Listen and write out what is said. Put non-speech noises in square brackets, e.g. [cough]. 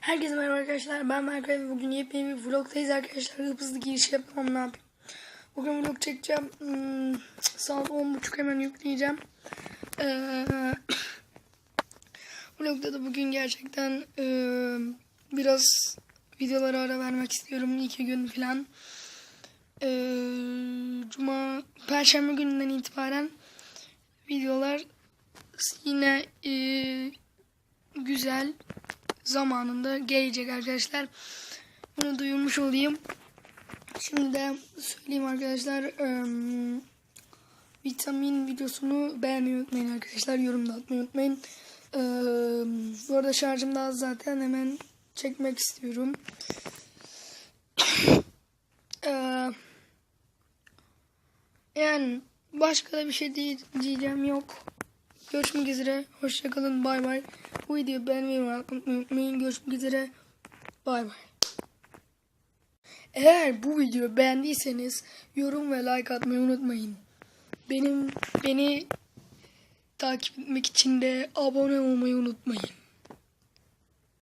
Herkese merhaba arkadaşlar. Ben Berkay ve bugün yepyeni bir vlogdayız arkadaşlar. Hızlı giriş yapmam ne yapayım. Bugün vlog çekeceğim. Hmm, saat 10.30 hemen yükleyeceğim. Ee, [coughs] vlogda da bugün gerçekten e, biraz videolara ara vermek istiyorum. iki gün falan. Ee, Cuma, Perşembe gününden itibaren videolar yine e, güzel zamanında gelecek arkadaşlar. Bunu duyurmuş olayım. Şimdi de söyleyeyim arkadaşlar. Eee, vitamin videosunu beğenmeyi unutmayın arkadaşlar. Yorum da atmayı unutmayın. Eee, bu arada şarjım da az zaten. Hemen çekmek istiyorum. Eee, [coughs] yani başka da bir şey diye- diyeceğim yok. Görüşmek üzere. Hoşçakalın. Bay bay. Bu videoyu beğenmeyi unutmayın. Görüşmek üzere. Bay bay. Eğer bu videoyu beğendiyseniz yorum ve like atmayı unutmayın. Benim beni takip etmek için de abone olmayı unutmayın.